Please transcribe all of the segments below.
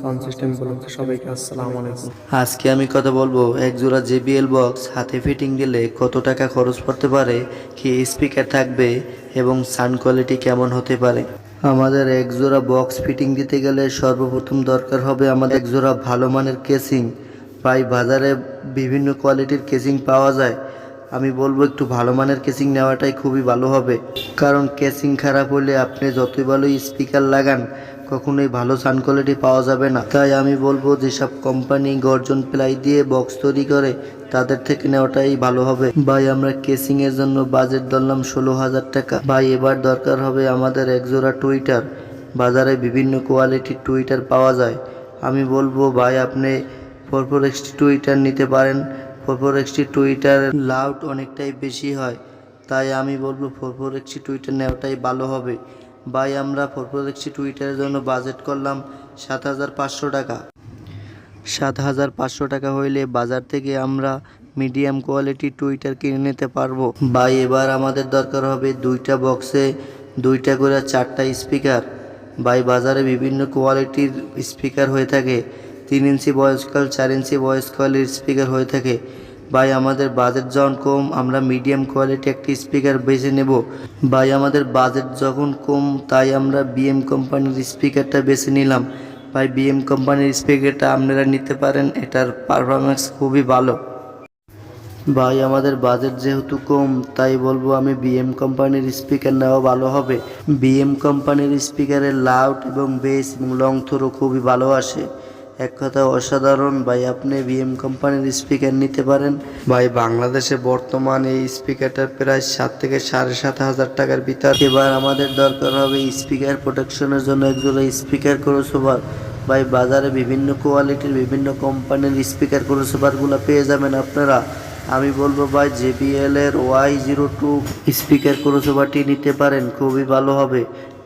Sound system আজকে আমি কথা বলব এক জোড়া জেবিএল বক্স, হাতে ফিটিং দিলে কত টাকা খরচ পড়তে পারে, কি স্পিকার থাকবে এবং সাউন্ড কোয়ালিটি কেমন হতে পারে। আমাদের এক জোড়া বক্স ফিটিং দিতে গেলে সর্বপ্রথম দরকার হবে আমাদের এক জোড়া ভালো মানের কেসিং। প্রায় বাজারে বিভিন্ন কোয়ালিটির কেসিং পাওয়া যায়। আমি বলব একটু ভালো মানের কেসিং নেওয়াটাই খুবই ভালো হবে। কারণ কেসিং খারাপ হলে আপনি যতই ভালো স্পিকার লাগান, কখনোই ভালো সাউন্ড কোয়ালিটি পাওয়া যাবে না। তাই আমি বলব যেসব কোম্পানি গর্জন প্লাই দিয়ে বক্স তৈরি করে, তাদের থেকে নেওয়াটাই ভালো হবে। ভাই, আমরা কেসিং এর জন্য বাজেট ধরলাম ষোলো হাজার টাকা। ভাই, এবার দরকার হবে আমাদের একজোড়া টুইটার বাজারে বিভিন্ন কোয়ালিটির টুইটার পাওয়া যায়। আমি বলব, ভাই, আপনি ফোর ফোর এক্সটি টুইটার নিতে পারেন। ফোর এক্সটি টুইটার লাউড অনেকটাই বেশি হয়। তাই আমি বলব ফোর ফোর এক্সটি টুইটার নেওয়াটাই ভালো হবে। ভাই, আমরা ফোর ফোর এক্সটি টুইটারের জন্য বাজেট করলাম সাত হাজার পাঁচশো টাকা। সাত হাজার পাঁচশো টাকা হইলে বাজার থেকে আমরা মিডিয়াম কোয়ালিটি টুইটার কিনে নিতে পারব। ভাই, এবার আমাদের দরকার হবে দুইটা বক্সে দুইটা করে চারটা স্পিকার ভাই, বাজারে বিভিন্ন কোয়ালিটির স্পিকার হয়ে থাকে। তিন ইঞ্চি ভয়েস কল, চার ইঞ্চি ভয়েস কলের স্পিকার হয়ে থাকে। ভাই, আমাদের বাজেট যখন কম, আমরা মিডিয়াম কোয়ালিটি একটি স্পিকার বেছে নেব। ভাই, আমাদের বাজেট যখন কম, তাই আমরা বিএম কোম্পানির স্পিকারটা বেছে নিলাম। ভাই বিএম কোম্পানির স্পিকারটা আপনারা নিতে পারেন, এটার পারফরমেন্স খুবই ভালো। ভাই, আমাদের বাজেট যেহেতু কম, তাই বলব আমি বিএম কোম্পানির স্পিকার নেওয়া ভালো হবে। বিএম কোম্পানির স্পিকারের লাউড এবং বেস এবং লং থ্রো খুবই ভালো আসে। এক কথা অসাধারণ। ভাই, আপনি বিএম কোম্পানির স্পিকার নিতে পারেন। ভাই, বাংলাদেশে বর্তমান এই স্পিকারটার প্রায় সাত থেকে সাড়ে সাত হাজার টাকার ভিতর। এবার আমাদের দরকার হবে স্পিকার প্রোটেকশনের জন্য একজোড়া স্পিকার ক্রসওভার ভাই, বাজারে বিভিন্ন কোয়ালিটির বিভিন্ন কোম্পানির স্পিকার ক্রসওভারগুলো পেয়ে যাবেন আপনারা। আমি বলব, ভাই জেবিএল এর ওয়াই জিরো টু স্পিকার ক্রসওভারটি নিতে পারেন, খুবই ভালো হবে।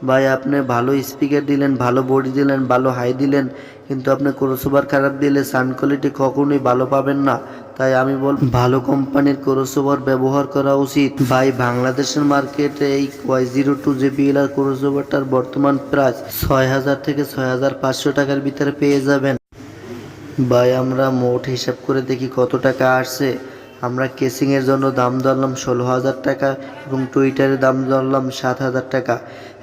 ভাই, আপনি ভালো স্পিকার দিলেন, ভালো বডি দিলেন, ভালো হাই দিলেন, কিন্তু আপনি ক্রসওভার খারাপ দিলে সাউন্ড কোয়ালিটি কখনোই ভালো পাবেন না। তাই আমি বল, ভালো কোম্পানির ক্রসওভার ব্যবহার করা উচিত। ভাই, বাংলাদেশের মার্কেটে এই ওয়াই জিরো টু জেবিএল আর ক্রসওভারটার বর্তমান প্রাইস ছয় হাজার থেকে ছয় হাজার পাঁচশো টাকার ভিতরে পেয়ে যাবেন। ভাই, আমরা মোট হিসাব করে দেখি কত টাকা আসছে। আমরা কেসিংয়ের জন্য দাম ধরলাম ষোলো হাজার টাকা এবং টুইটারের দাম ধরলাম সাত হাজার টাকা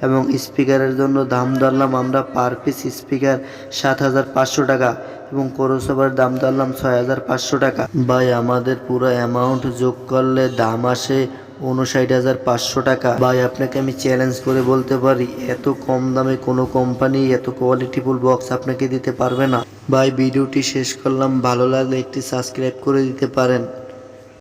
এবং স্পিকারের জন্য দাম ধরলাম আমরা পার পিস স্পিকার সাত হাজার পাঁচশো টাকা এবং কোরসভার দাম ধরলাম ছয় হাজার পাঁচশো টাকা। ভাই, আমাদের পুরো অ্যামাউন্ট যোগ করলে দাম আসে উনষাট হাজার পাঁচশো টাকা। ভাই, আপনাকে আমি চ্যালেঞ্জ করে বলতে পারি, এত কম দামে কোনো কোম্পানি এত কোয়ালিটিফুল বক্স আপনাকে দিতে পারবে না। ভাই ভিডিওটি শেষ করলাম। ভালো লাগলে একটি সাবস্ক্রাইব করে দিতে পারেন।